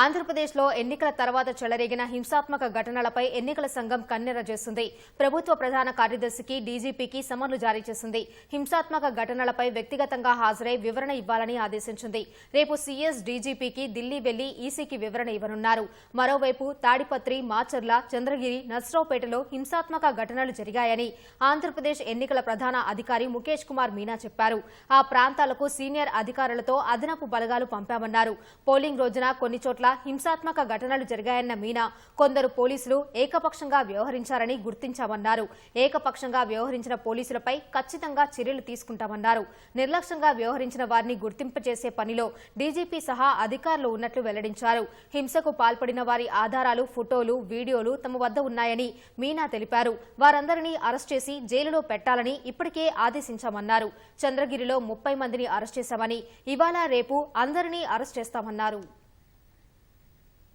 ఆంధ్రప్రదేశ్లో ఎన్నికల తర్వాత చెలరేగిన హింసాత్మక ఘటనలపై ఎన్నికల సంఘం కన్నెర చేస్తుంది. ప్రభుత్వ ప్రధాన కార్యదర్శికి డీజీపీకి సమన్లు జారీ చేసింది. హింసాత్మక ఘటనలపై వ్యక్తిగతంగా హాజరై వివరణ ఇవ్వాలని ఆదేశించింది. రేపు సీఎస్ డీజీపీకి ఢిల్లీ వెళ్ళి ఈసీకి వివరణ ఇవ్వనున్నారు. మరోవైపు తాడిపత్రి మాచర్ల చంద్రగిరి నర్సరావుపేటలో హింసాత్మక ఘటనలు జరిగాయని ఆంధ్రప్రదేశ్ ఎన్నికల ప్రధాన అధికారి ముఖేష్ కుమార్ మీనా చెప్పారు. ఆ ప్రాంతాలకు సీనియర్ అధికారులతో అదనపు బలగాలు పంపామన్నారు. పోలింగ్ రోజున కొన్ని చోట్ల హింసాత్మక ఘటనలు జరిగాయన్న మీనా కొందరు పోలీసులు ఏకపక్షంగా వ్యవహరించారని గుర్తించామన్నారు. ఏకపక్షంగా వ్యవహరించిన పోలీసులపై ఖచ్చితంగా చర్యలు తీసుకుంటామన్నారు. నిర్లక్ష్యంగా వ్యవహరించిన వారిని గుర్తింపచేసే పనిలో డీజీపీ సహా అధికారులు ఉన్నట్లు వెల్లడించారు. హింసకు పాల్పడిన వారి ఆధారాలు ఫోటోలు వీడియోలు తమ వద్ద ఉన్నాయని మీనా తెలిపారు. వారందరినీ అరెస్ట్ చేసి జైలులో పెట్టాలని ఇప్పటికే ఆదేశించామన్నారు. చంద్రగిరిలో ముప్పై మందిని అరెస్ట్ చేశామని ఇవాళ రేపు అందరినీ అరెస్ట్ చేస్తామన్నారు.